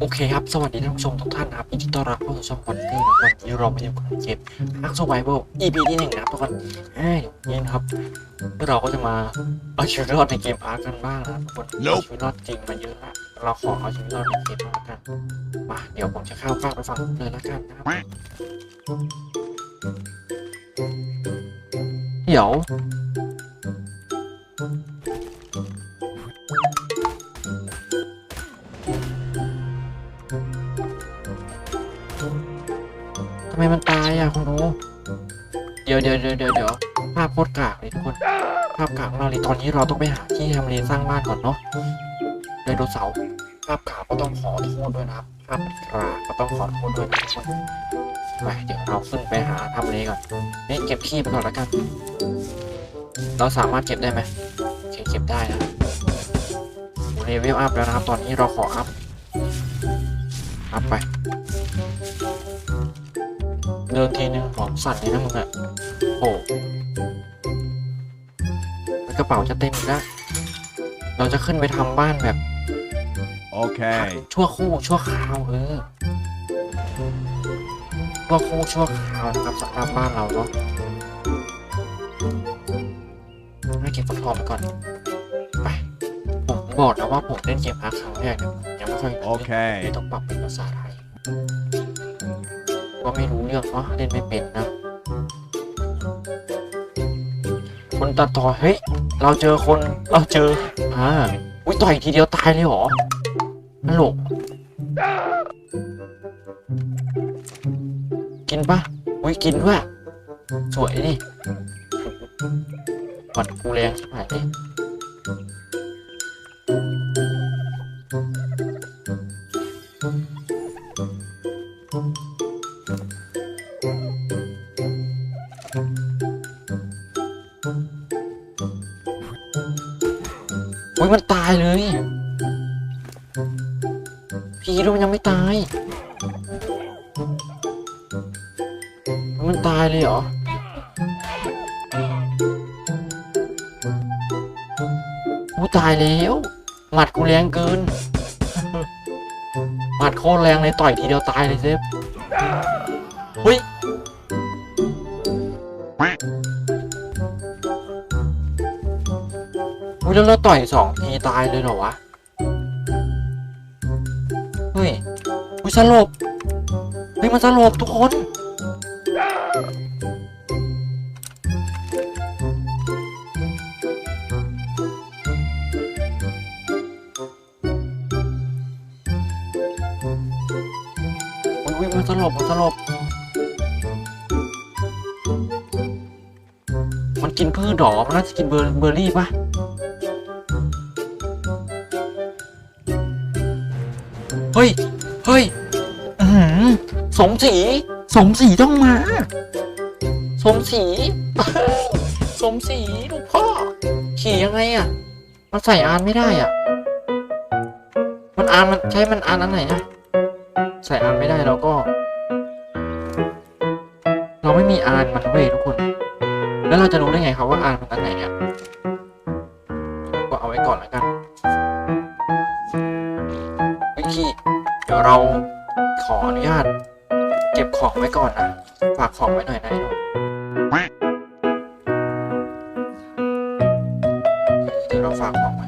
โอเคครับ สวัสดีท่านผู้ชมทุกท่านนะครับยินดีต้อนรับเข้าสู่ช่องคอนเทนต์วันนี้เรามาอยู่กับเกมฮักซ์ไวเบิล EP ที่หนึ่งนะครับทุกคนเอ้ยนี่นะครับเราก็จะมาเอาชีวิตรอดในเกมอาร์กันบ้างนะครับทุกคนเอาชีวิตรอดจริงมาเยอะละเราขอเอาชีวิตรอดในเกมบ้างละกันมาเดี๋ยวผมจะเข้าฟากไปฟังเลยละกันนะครับเดี๋ยวำไมมันตายอะคุณโอเดี๋ยวเดี๋ยวเดี๋ยวเดี๋ยวเดี๋ยวภาพโคตรกากเลยทุกคน ภาพกากเราเลยตอนนี้เราต้องไปหาที่ทำเลสร้างบ้านก่อนเนาะไดโนเสาร์ภาพกากก็ต้องขอโทษด้วยนะครับภาพกากก็ต้องขอโทษด้วยนะทุกคนไปเดี๋ยวเราขึ้นไปหาทำเลก่อนนี่เก็บขี้ไปก่อนแล้วกัน เราสามารถเก็บได้ไหมโอเคเก็บได้นะเลเวลอัพแล้วนะครับ ตอนนี้เราขออัพ อัพไป เดินทีนึงหอมสั่นเลยนะมึงอะโอ้แล้วกระเป๋าจะเต็มอีกแล้ว เราจะขึ้นไปทำบ้านแบบ Okay. ชั่วคู่ชั่วคราวเออชั่วคู่ชั่วคราวนะครับสำหรับบ้านเราเนาะให้เก็บฟักทองไปก่อน ไป ผมบอกนะว่าผมเล่นเกมอาร์ครั้งแรกเนี่ยผมยังไม่ค่อยรู้เรื่อง Okay. ไม่ต้องปรับเป็นภาษาไทย ก็ไม่รู้เรื่องเนาะเล่นไม่เป็นนะคนตัดต่อเฮ้ยเราเจอคนเราเจออ่าอุ้ยต่อยทีเดียวตายเลยเหรอนั่นหลกกินปะอุ้ยกินด้วยสวยดิหมัดกูแรงใชิบหา มันตายเลย พี่ดูมันยังไม่ตาย มันตายเลยเหรอกูตายแล้วหมัดกูแรงเกินหมัดโคตรแรงเลยต่อยทีเดียวตายเลยเซฟเฮ้ย อุ้ยแล้วเราต่อยสองทีตายเลยเหรอวะ เฮ้ยอุ้ยสลบ เฮ้ยมันสลบทุกคน อุ้ยอุ้ยมันสลบมันสลบ มันกินพืชหรอ มันน่าจะกินเบอร์เบอร์รี่ปะ ฮ้ย เฮ้ยสมศรีสมศรีต้องมา สมศรีสมศรีลูกพ่อ ขี่ยังไงอะ มันใส่อานไม่ได้อะ มันอานมันใช้มันอานอันไหนนะใส่อานไม่ได้เราก็ เราไม่มีอานมันเว้ยทุกคน แล้วเราจะรู้ได้ไงครับว่าอานมันอันไหนอะก็เอาไว้ก่อนแล้วกัน ดี๋ยวเราขออนุญาต เก็บของไว้ก่อนนะฝากของไว้หน่อยนะไอ้หนุ่มเดี๋ยวเราฝากของไว้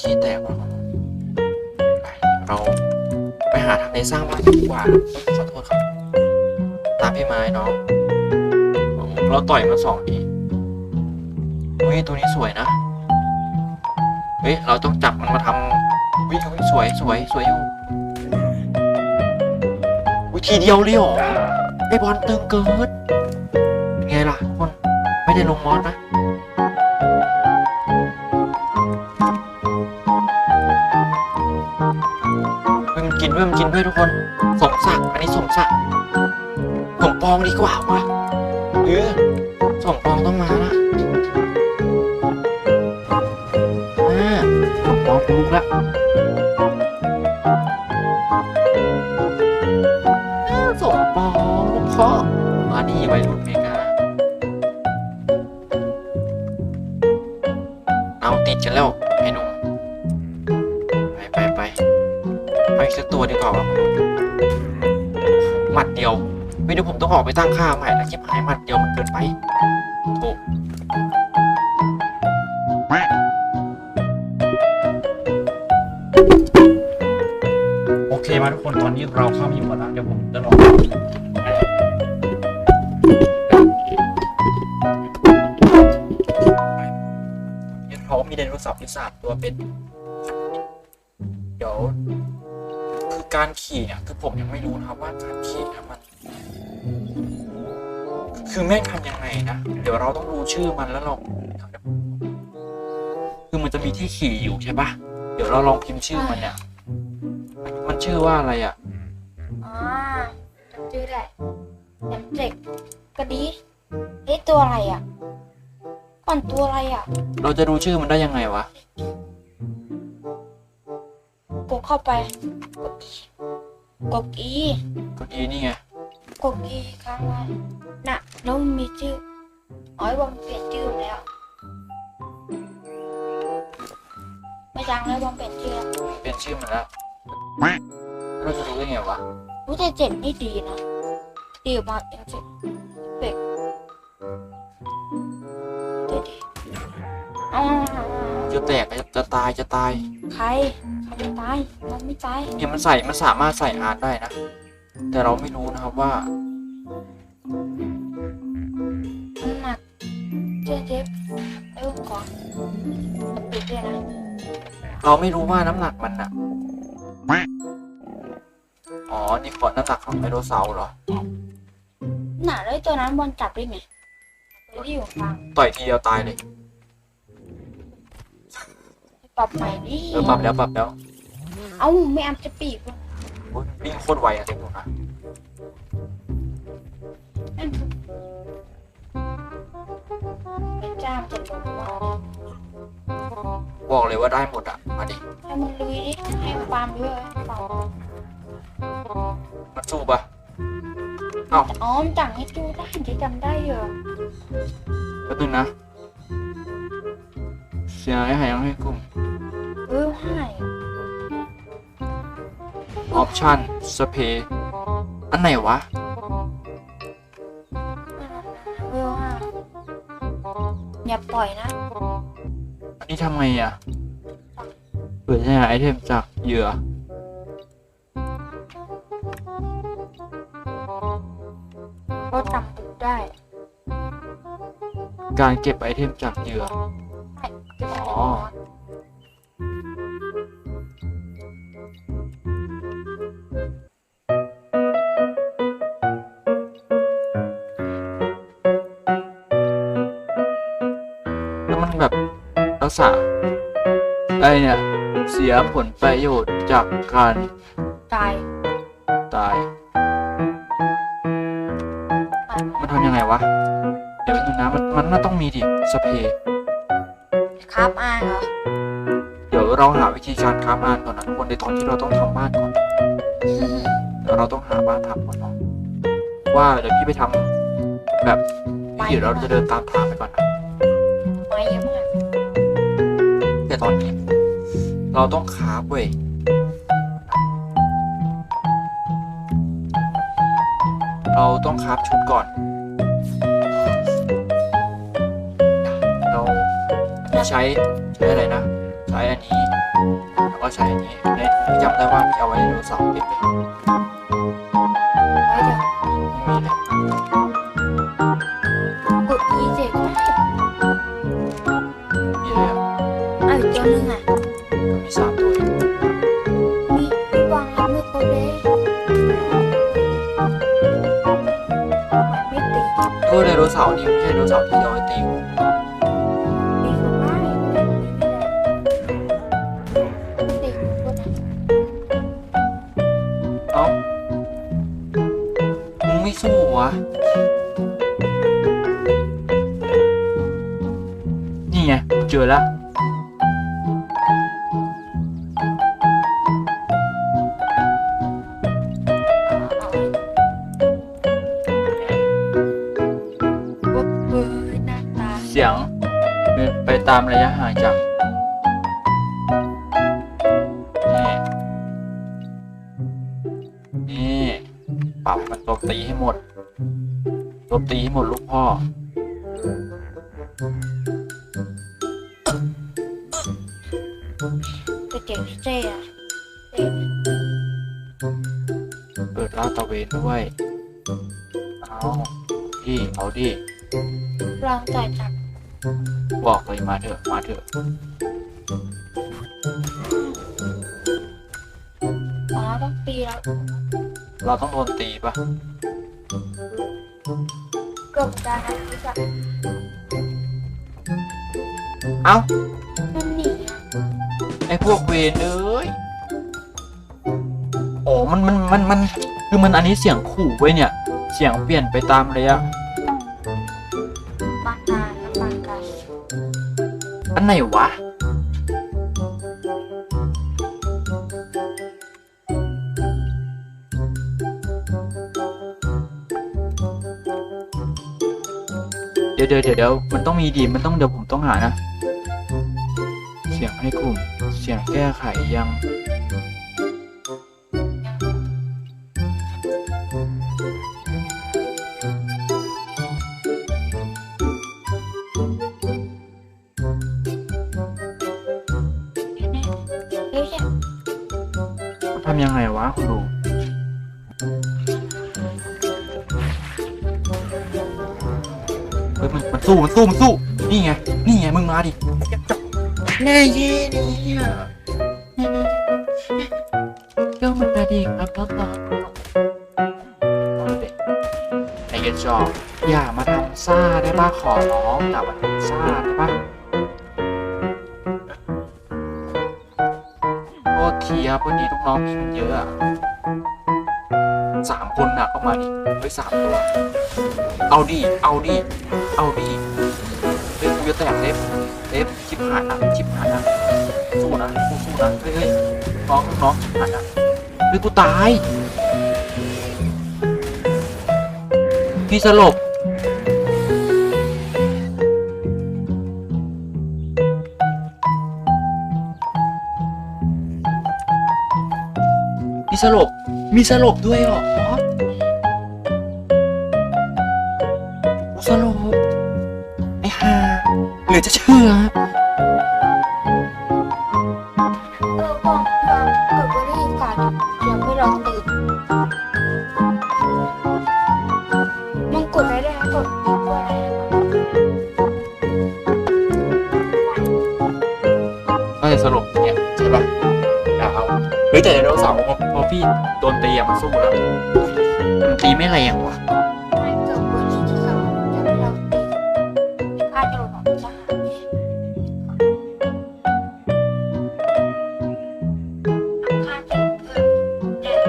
ขี้แตกว่ะเราไปหาทางในสร้างบ้านดีกว่าขอโทษครับ ตามพี่ไม้เนาะเราต่อยมาสองทีอุ้ยตัวนี้สวยนะ เฮ้ย เราต้องจับมันมาทำวิวสวยสวยสวยอยู่ ทีเดียวเลยเหรอไอบอลตึงเกินไงล่ะทุกคนไม่ได้ลงมอสนะเฮ้ยมันกินด้วยมันกินด้วยทุกคนสมศักดิ์อันนี้สมศักดิ์สมปองดีกว่าวะเออสมปองต้องมาละอ่าสมปองกูละ มานี่วัยรุ่นเมกาเอาติดกันแล้วไอ้หนุ่มไปไปไปไปอีกสักตัวดีกว่าวะหมัดเดียว ไม่ดูผมต้องออกไปตั้งค่าใหม่แล้วชิบหายหมัดเดียวมันเกินไปโถูกโอเคมาทุกคนตอนนี้เราเข้ามาอยู่แล้วเดี๋ยวผมจะลอง ตัวเป็นเดี๋ยวคือการขี่เนี่ยคือผมยังไม่รู้นะครับว่าการขี่เนี่ยมัน คือแม่งทำยังไงนะ เดี๋ยวเราต้องรู้ชื่อมันแล้วเราคือมันจะมีที่ขี่อยู่ใช่ปะเดี๋ยวเราลองพิมพ์ชื่อมันเนี่ย มันชื่อว่าอะไรอะอ่าจำชื่อได้แอมเจ็กกระดีเฮ้ยตัวอะไรอะ ก่อนตัวอะไรอะ เราจะรู้ชื่อมันได้ยังไงวะ กดเข้าไป กดอีกดอีนี่ไง กดอีค้างไว้น่ะแล้วมันมีชื่ออ๋อไอ้บอมเปลี่ยนชื่อแล้ว ไม่จังเลยบอมเปลี่ยนชื่อแล้วเปลี่ยนชื่อมันแล้ว เราจะรู้ได้ไงวะ รู้แต่เจ็ดนี่ดีนะ ดีมากจริงๆเป็ก จะแตกจะจะตายจะตายใครใครจะตายมันไม่ตายเนี่ยมันใส่มันสามารถใส่อาร์ตได้นะ แต่เราไม่รู้นะครับว่ามันหนักเจ๊เจ๊เอ้ยก่อนมันปิดด้วยนะเราไม่รู้ว่าน้ำหนักมันอะอ๋อ นี่ขอน้ำหนักของไดโนเสาร์เหรอหนาเลยตัวนั้นบอลจับได้ไงตัวที่อยู่ฟังต่อยทีเดียวตายเลย ปรับใหม่ดิเออปรับแล้วปรับแล้วเอ้าไม่อัมจะปีกวะโอ้ยวิ่งโคตรไวอะเด็กผมนะนั่นคือเป็นจ้ามจะลงมาบอกเลยว่าได้หมดอะมาดิให้มันลุยดิให้มันปาล์มด้วยเปล่ามันสู้ปะอ๋อมันจังให้ดูได้จะจำได้เหรอแป๊บนึงนะเสียให้หายให้กลุ่ม เออให้ออปชั่นสเปรอันไหนวะเออให้อย่าปล่อยนะ อันนี้ทำไงอะเปิดใช้ไอเทมจากเหยื่อ ก็จำตุกได้การเก็บไอเทมจากเหยื่อ เก็บไว้อ๋อแล้ว ษาไอเนี่ยเสียผลประโยชน์จากการตายตาย มันทำยังไงวะ เดี๋ยวนึงนะ มันมันน่าต้องมีดิสเปรย์ครับอ่านเหรอ เดี๋ยวเราหาวิธีการค้ามอ่านก่อนนะทุกคนในตอนที่เราต้องทำบ้านก่อนเดี๋ยวเราต้องหาบ้านทำก่อนเนาะว่าเดี๋ยวพี่ไปทำแบบพี่เดี๋ยวเราจะเดินตามทางไปก่อน อนนี้ เราต้องคาฟเว้ยเราต้องคาฟชุดก่อน เราใช้ใช้อะไรนะ ใช้อันนี้ แล้วก็ใช้อันนี้ในจำได้ว่ามีเอาไว้ไดโนเสาร์เก็บเลย นึงอะมีสามตัวเองมีมีวางแล้วไม่ครบเลยไม่ตีเออไดโนเสาร์นี่ไม่ใช่ไดโนเสาร์ที่เอาไว้ตีงูตีคนได้แต่ตีไม่ได้ตีคนไหนเอ้ามึงไม่สู้วะนี่ไงเจอแล้วามระยะห่างจากนี่ ปรับมันโจมตีให้หมดโจมตีให้หมดลูกพ่อ ไปเจอเจ๊อะเจ๊เปิดลาดตระเวนด้วย เอาดิเอาดิลองจ่ายจับ บอกเลยมาเถอะ มาเถอะ อ๋อต้องปีแล้วเราต้องโดนตีปะเกือบการนะพี่จับเอ้ามันหนีอะไอพวกเวนเอ้ยโอ้มันมันมันมันคือมันอันนี้เสียงขู่ไว้ยเนี่ย เสียงเปลี่ยนไปตามระยะ ไหนวะเดี๋ยวเดี๋ยวเดี๋ยวเดี๋ยวมันต้องมีดีมันต้องเดี๋ยวผมต้องหานะ เสียงให้กลุ่ม เสียงแก้ไขยัง สู้มันสู้มันสู้ นี่ไง นี่ไงมึงมาดิแน่เย่เนี่ยเจ้ามันมาดิครับน้องไอ้เหี้ยจอบอย่ามาทำซ่าได้ป่ะขอร้องอย่ามาทำซ่าได้ป่ะโทษทีครับวันนี้ลูกน้องพี่มันเยอะอะ คนหน่ะเข้ามาดิเฮ้ยสามตัว เอาดิเอาดิเอาดิเฮ้ยกูจะแตกเล็บเล็บชิบหายนะชิบหายนะสู้นะสู้สู้นะเฮ้ยเฮ้ยน้องน้องชิบหายนะเฮ้ยกูตายพี่สลบมีสลบมีสลบด้วยเหรอาเจ็บเกินเจ็บ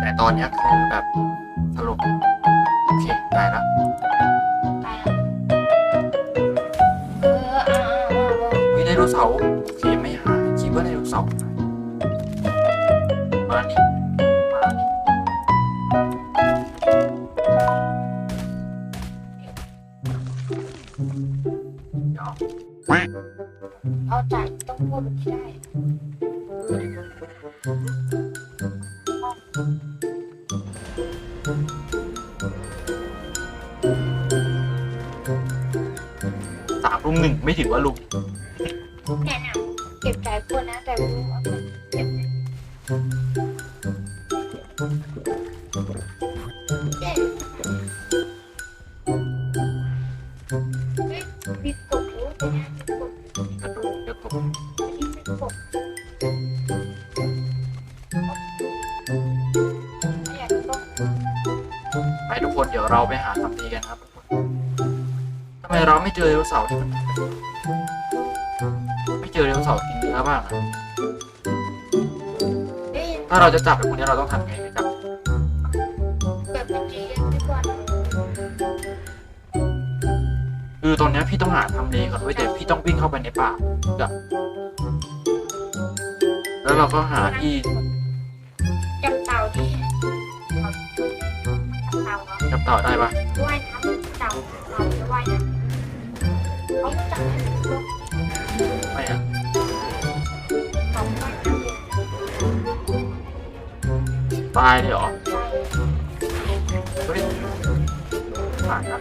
แต่ตอนเนี้ยคือแบบ โนเสาร์โอเคไม่หายคิดว่าไดโนเสาร์หามานี่มานี่เดี๋ยวเอาใจต้องพูดแบบนี้ได้สามลุมหนึ่งไม่ถือว่าลุม เนี่ยเนี่ยเก็บใจคนนะแต่ไม่รู้ว่ามันเก็บเย้เฮ้ยมีกบรู้แต่นะมีกบกระดูกกระตุกอันนี้เป็นกบไม่อยากกบไปทุกคนเดี๋ยวเราไปหาทำดีกันครับทุกคนทำไมเราไม่เจอไดโนเสาร์ที่มัน อไดโนเสาร์กินเนื้อบ้างอะเฮ้ยถ้าเราจะจับไอ้พวกนี้เราต้องทำไงไปจับเกิดเป็นจีกันดีกว่าคือตอนเนี้ยพี่ต้องหาทำเลก่อนเว้ยแต่พี่ต้องวิ่งเข้าไปในป่าจับแล้วเราก็หาที่จับเต่าดิจับเต่าเหรอจับเต่าได้ปะว่ายน้ำเต่าเต่าจะว่ายน้ำเขาจับ ตายเลยเหรอใช่เฮ้ยผ่านครับ